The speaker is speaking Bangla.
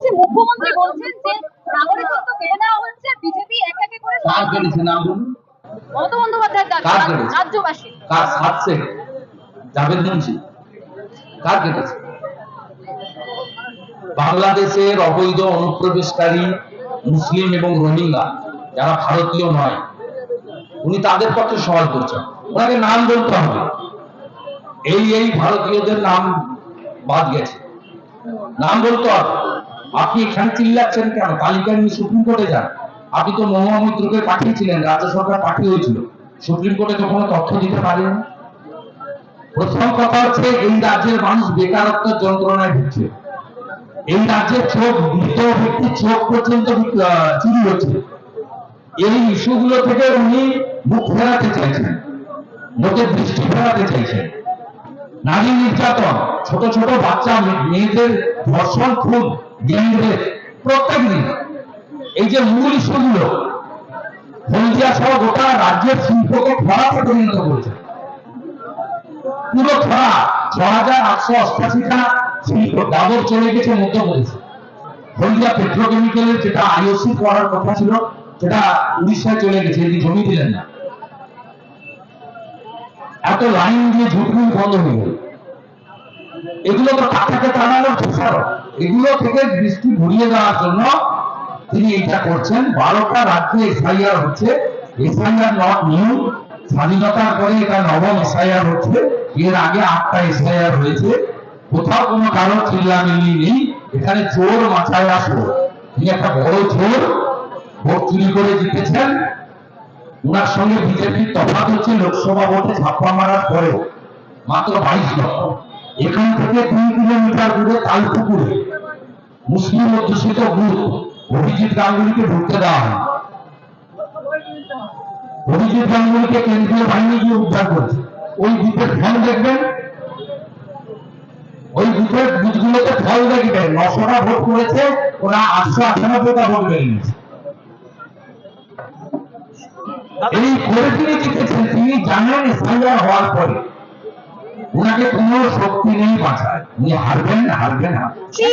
যে মুখ্যমন্ত্রী বলছেন যে নাগরিকত্ব কেড়ে নেওয়া হচ্ছে বিজেপি এক একে করে কার কেড়েছে নাম বলুন? মমতা বন্দ্যোপাধ্যায়ের দাবি কার কেড়েছে? রাজ্যবাসী কার সাতছে জাভেদ মুন্সি কার কেটেছে বাংলাদেশের অবৈধ অনুপ্রবেশকারী মুসলিম এবং রোহিঙ্গা যারা ভারতীয় নয় উনি তাদের পক্ষে সওয়াল করছেন। ওনাকে নাম বলতে হবে। এই এই ভারতীয়দের নাম বাদ গেছে। নাম বলতে হবে। আপনি এখানে চিল্লাচ্ছেন কেন? তালিকা নিয়ে সুপ্রিম কোর্টে যান। আপনি তো মহুয়া মৈত্রকে পাঠিয়েছিলেন, রাজ্য সরকার পাঠিয়েছিল সুপ্রিম কোর্টে তো কোনো তথ্য দিতে পারেন। প্রথম কথা হচ্ছে, এই রাজ্যের মানুষ বেকারত্বের যন্ত্রণায় ভুগছে। এই রাজ্যের চোখ মৃত ব্যক্তির চোখ পর্যন্ত চুরি হচ্ছে। এই ইস্যুগুলো থেকে উনি মুখ ফেরাতে চাইছেন লোকের দৃষ্টি ফেরাতে চাইছেন। নারী নির্যাতন, ছোট ছোট বাচ্চা, মেয়েদের ধর্ষণ, খুন গ্যাংরেপ প্রত্যেক দিন। এই যে মূল ইস্যুগুলো, হলদিয়া সহ গোটা রাজ্যের শিল্পকে খরাতে পরিণত করেছে। পুরো খরা ছ হাজার আটশো অষ্টাশিটা শিল্প দাবর চলে গেছে মধ্যপ্রদেশে হলদিয়া পেট্রোকেমিক্যালের যেটা আইওসি করার কথা ছিল, সেটা উড়িষ্যায় চলে গেছে জমি দিলেন না। এত লাইন দিয়ে ঝুঁকি বন্ধ হয়ে গেল। এগুলো তো টাকাকে টানানোর প্রসারক এগুলো থেকে দৃষ্টি ঘুরিয়ে দেওয়ার জন্য তিনি এটা করছেন। বারোটা রাজ্যে এসআইআর হচ্ছে। SIR not new. স্বাধীনতার পরে এটা নবম এসআইআর হচ্ছে। এর আগে আটটা এসআইআর হয়েছে। কোথাও কোনো কারও চিল্লামিল্লি নেই। এখানে চোর মাথায় আসো তিনি একটা বড় চোর। ভোট চুরি করে জিতেছেন। উনার সঙ্গে বিজেপির তফাৎ হচ্ছে লোকসভা ভোটে ছাপ্পা মারার পরেও, মাত্র বাইশ লক্ষ এখান থেকে দুই কিলোমিটার দূরে তালপুকুরে মুসলিম অধ্যুষিত বুথ অভিজিৎ গাঙ্গুলিকে ঢুকতে দেওয়া হয়। অভিজিৎ গাঙ্গুলিকে কেন্দ্রীয় বাহিনী গিয়ে উদ্ধার করেছে। ওই বুথের ফল দেখবেন? ওই বুথের বুথগুলোতে ফল দেখবেন। নশোটা ভোট করেছে, ওরা আটশো আটানব্বইটা ভোট বেরিয়েছে এই করে তিনি জিতেছেন তিনি জানেন এসআইআর হওয়ার পরে। ওনাকে কোনো শক্তি নেই বাঁচায় উনি হারবেন হারবেন হারবেন কি